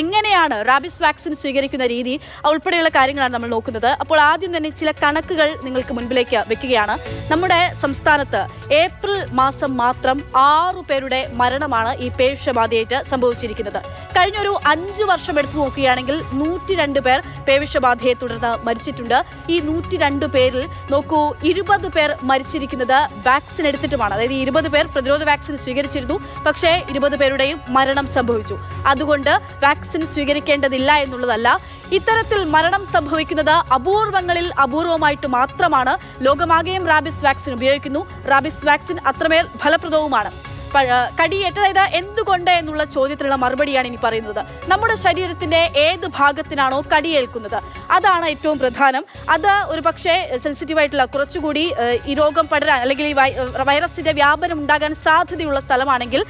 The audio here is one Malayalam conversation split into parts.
എങ്ങനെയാണ് റാബിസ് വാക്സിൻ സ്വീകരിക്കുന്ന രീതി ഉൾപ്പെടെയുള്ള കാര്യങ്ങളാണ് നമ്മൾ നോക്കുന്നത്. അപ്പോൾ ആദ്യം തന്നെ ചില കണക്കുകൾ നിങ്ങൾക്ക് മുൻപിലേക്ക് വെക്കുകയാണ്. നമ്മുടെ സംസ്ഥാനത്ത് ഏപ്രിൽ മാസം മാത്രം ആറു പേരുടെ മരണമാണ് ഈ പേവിഷബാധയേറ്റ് സംഭവിച്ചിരിക്കുന്നത്. കഴിഞ്ഞൊരു അഞ്ച് വർഷം എടുത്തു നോക്കുകയാണെങ്കിൽ നൂറ്റി രണ്ട് പേർ പേവിഷബാധയെ തുടർന്ന് മരിച്ചിട്ടുണ്ട്. ഈ നൂറ്റി രണ്ട് പേരിൽ നോക്കൂ ഇരുപത് പേർ മരിച്ചിരിക്കുന്നത് വാക്സിൻ എടുത്തിട്ടുമാണ്. അതായത് ഇരുപത് പേർ പ്രതിരോധ വാക്സിൻ സ്വീകരിച്ചിരുന്നു പക്ഷേ ഇരുപത് പേരുടെയും മരണം സംഭവിച്ചു. അതുകൊണ്ട് വാക്സിൻ സ്വീകരിക്കേണ്ടതില്ല എന്നുള്ളതല്ല ഇത്തരത്തിൽ മരണം സംഭവിക്കുന്നത് അപൂർവങ്ങളിൽ അപൂർവമായിട്ട് മാത്രമാണ്. ലോകമാകെയും റാബിസ് വാക്സിൻ ഉപയോഗിക്കുന്നു. റാബിസ് വാക്സിൻ അത്രമേൽ ഫലപ്രദവുമാണ്. കടിയേറ്റ അതായത് എന്തുകൊണ്ട് എന്നുള്ള ചോദ്യത്തിനുള്ള മറുപടിയാണ് ഇനി പറയുന്നത്. നമ്മുടെ ശരീരത്തിന്റെ ഏത് ഭാഗത്തിനാണോ കടിയേൽക്കുന്നത്. അതാണ് ഏറ്റവും പ്രധാനം. അത് ഒരു പക്ഷേ സെൻസിറ്റീവ് ആയിട്ടുള്ള കുറച്ചുകൂടി ഈ രോഗം പടരാൻ അല്ലെങ്കിൽ ഈ വൈറസിന്റെ വ്യാപനം ഉണ്ടാകാൻ സാധ്യതയുള്ള സ്ഥലമാണെങ്കിൽ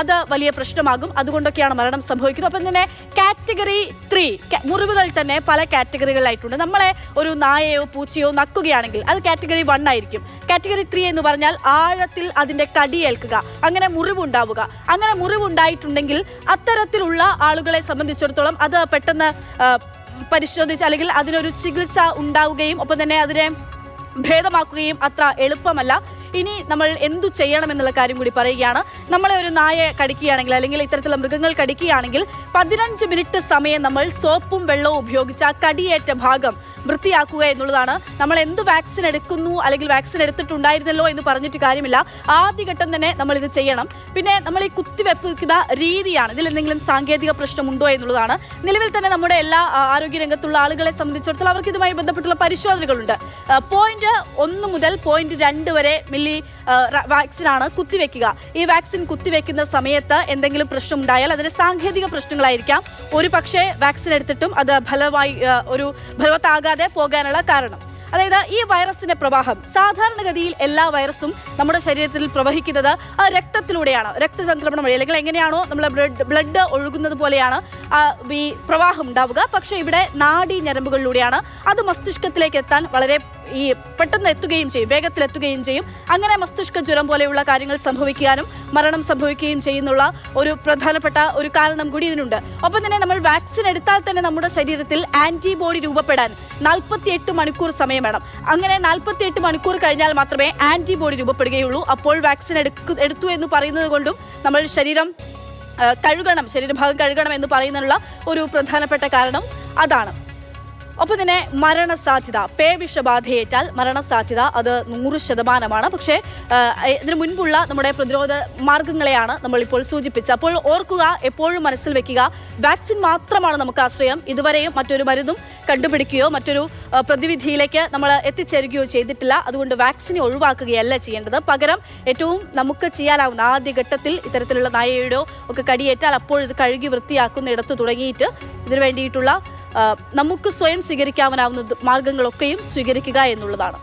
അത് വലിയ പ്രശ്നമാകും. അതുകൊണ്ടൊക്കെയാണ് മരണം സംഭവിക്കുന്നത്. അപ്പം തന്നെ കാറ്റഗറി ത്രീ മുറിവുകൾ തന്നെ പല കാറ്റഗറികളിലായിട്ടുണ്ട്. നമ്മളെ ഒരു നായയോ പൂച്ചയോ നക്കുകയാണെങ്കിൽ അത് കാറ്റഗറി വൺ ആയിരിക്കും. കാറ്റഗറി ത്രീ എന്ന് പറഞ്ഞാൽ ആഴത്തിൽ അതിന്റെ കടിയേൽക്കുക അങ്ങനെ മുറിവുണ്ടാവുക. അങ്ങനെ മുറിവുണ്ടായിട്ടുണ്ടെങ്കിൽ അത്തരത്തിലുള്ള ആളുകളെ സംബന്ധിച്ചിടത്തോളം അത് പെട്ടെന്ന് പരിശോധിച്ച് അല്ലെങ്കിൽ അതിനൊരു ചികിത്സ ഉണ്ടാവുകയും ഒപ്പം തന്നെ അതിനെ ഭേദമാക്കുകയും അത്ര എളുപ്പമല്ല. ഇനി നമ്മൾ എന്തു ചെയ്യണം എന്നുള്ള കാര്യം കൂടി പറയുകയാണ്. നമ്മളെ ഒരു നായ കടിക്കുകയാണെങ്കിൽ അല്ലെങ്കിൽ ഇത്തരത്തിലുള്ള മൃഗങ്ങൾ കടിക്കുകയാണെങ്കിൽ പതിനഞ്ച് മിനിറ്റ് സമയം നമ്മൾ സോപ്പും വെള്ളവും ഉപയോഗിച്ച് ആ കടിയേറ്റ ഭാഗം വൃത്തിയാക്കുക എന്നുള്ളതാണ്. നമ്മൾ എന്ത് വാക്സിൻ എടുക്കുന്നു അല്ലെങ്കിൽ വാക്സിൻ എടുത്തിട്ടുണ്ടായിരുന്നല്ലോ എന്ന് പറഞ്ഞിട്ട് കാര്യമില്ല. ആദ്യഘട്ടം തന്നെ നമ്മൾ ഇത് ചെയ്യണം. പിന്നെ നമ്മൾ ഈ കുത്തിവെപ്പിക്കുന്ന രീതിയാണ്. ഇതിൽ എന്തെങ്കിലും സാങ്കേതിക പ്രശ്നമുണ്ടോ എന്നുള്ളതാണ്. നിലവിൽ തന്നെ നമ്മുടെ എല്ലാ ആരോഗ്യരംഗത്തുള്ള ആരോഗ്യ രംഗത്തുള്ള ആളുകളെ സംബന്ധിച്ചിടത്തോളം അവർക്ക് ഇതുമായി ബന്ധപ്പെട്ടുള്ള പരിശോധനകളുണ്ട്. പോയിന്റ് ഒന്ന് മുതൽ പോയിന്റ് രണ്ട് വരെ മില്ലി വാക്സിനാണ് കുത്തിവെക്കുക. ഈ വാക്സിൻ കുത്തിവെക്കുന്ന സമയത്ത് എന്തെങ്കിലും പ്രശ്നം ഉണ്ടായാൽ അതിന് സാങ്കേതിക പ്രശ്നങ്ങളായിരിക്കാം. ഒരു പക്ഷേ വാക്സിൻ എടുത്തിട്ടും അത് ഫലമായി ഒരു ഒരു ഫലവത്താകാതെ പോകാനുള്ള കാരണം. അതായത് ഈ വൈറസിന്റെ പ്രവാഹം സാധാരണഗതിയിൽ എല്ലാ വൈറസും നമ്മുടെ ശരീരത്തിൽ പ്രവഹിക്കുന്നത് ആ രക്തത്തിലൂടെയാണ്. രക്തസംക്രമണം വഴി അല്ലെങ്കിൽ എങ്ങനെയാണോ നമ്മുടെ ബ്ലഡ് ബ്ലഡ് ഒഴുകുന്നത് പോലെയാണ് ഈ പ്രവാഹം ഉണ്ടാവുക. പക്ഷേ ഇവിടെ നാഡി ഞരമ്പുകളിലൂടെയാണ് അത് മസ്തിഷ്കത്തിലേക്ക് എത്താൻ വളരെ ഈ പെട്ടെന്ന് എത്തുകയും ചെയ്യും വേഗത്തിൽ എത്തുകയും ചെയ്യും. അങ്ങനെ മസ്തിഷ്ക ജ്വരം പോലെയുള്ള കാര്യങ്ങൾ സംഭവിക്കാനും മരണം സംഭവിക്കുകയും ചെയ്യുന്നുള്ള ഒരു പ്രധാനപ്പെട്ട ഒരു കാരണം കൂടി ഇതിനുണ്ട്. ഒപ്പം തന്നെ നമ്മൾ വാക്സിൻ എടുത്താൽ തന്നെ നമ്മുടെ ശരീരത്തിൽ ആന്റിബോഡി രൂപപ്പെടാൻ നാൽപ്പത്തിയെട്ട് മണിക്കൂർ സമയം വേണം. അങ്ങനെ നാൽപ്പത്തിയെട്ട് മണിക്കൂർ കഴിഞ്ഞാൽ മാത്രമേ ആന്റിബോഡി രൂപപ്പെടുകയുള്ളൂ. അപ്പോൾ വാക്സിൻ എടുക്കു എടുത്തു എന്ന് പറയുന്നത് കൊണ്ടും നമ്മൾ ശരീരം കഴുകണം ശരീരഭാഗം കഴുകണം എന്ന് പറയുന്നതിനുള്ള ഒരു പ്രധാനപ്പെട്ട കാരണം അതാണ്. ഒപ്പം തന്നെ മരണസാധ്യത പേ വിഷബാധയേറ്റാൽ മരണസാധ്യത അത് നൂറ് ശതമാനമാണ്. പക്ഷേ ഇതിനു മുൻപുള്ള നമ്മുടെ പ്രതിരോധ മാർഗങ്ങളെയാണ് നമ്മൾ ഇപ്പോൾ സൂചിപ്പിച്ചത്. അപ്പോൾ ഓർക്കുക എപ്പോഴും മനസ്സിൽ വെക്കുക വാക്സിൻ മാത്രമാണ് നമുക്ക് ആശ്രയം. ഇതുവരെയും മറ്റൊരു മരുന്നും കണ്ടുപിടിക്കുകയോ മറ്റൊരു പ്രതിവിധിയിലേക്ക് നമ്മൾ എത്തിച്ചേരുകയോ ചെയ്തിട്ടില്ല. അതുകൊണ്ട് വാക്സിനെ ഒഴിവാക്കുകയല്ല ചെയ്യേണ്ടത്. പകരം ഏറ്റവും നമുക്ക് ചെയ്യാനാവുന്ന ആദ്യഘട്ടത്തിൽ ഇത്തരത്തിലുള്ള നായയുടെയോ ഒക്കെ കടിയേറ്റാൽ അപ്പോൾ ഇത് കഴുകി വൃത്തിയാക്കുന്നിടത്ത് തുടങ്ങിയിട്ട് ഇതിനു വേണ്ടിയിട്ടുള്ള നമുക്ക് സ്വയം സ്വീകരിക്കാവുന്ന മാർഗങ്ങളൊക്കെയും സ്വീകരിക്കുക എന്നുള്ളതാണ്.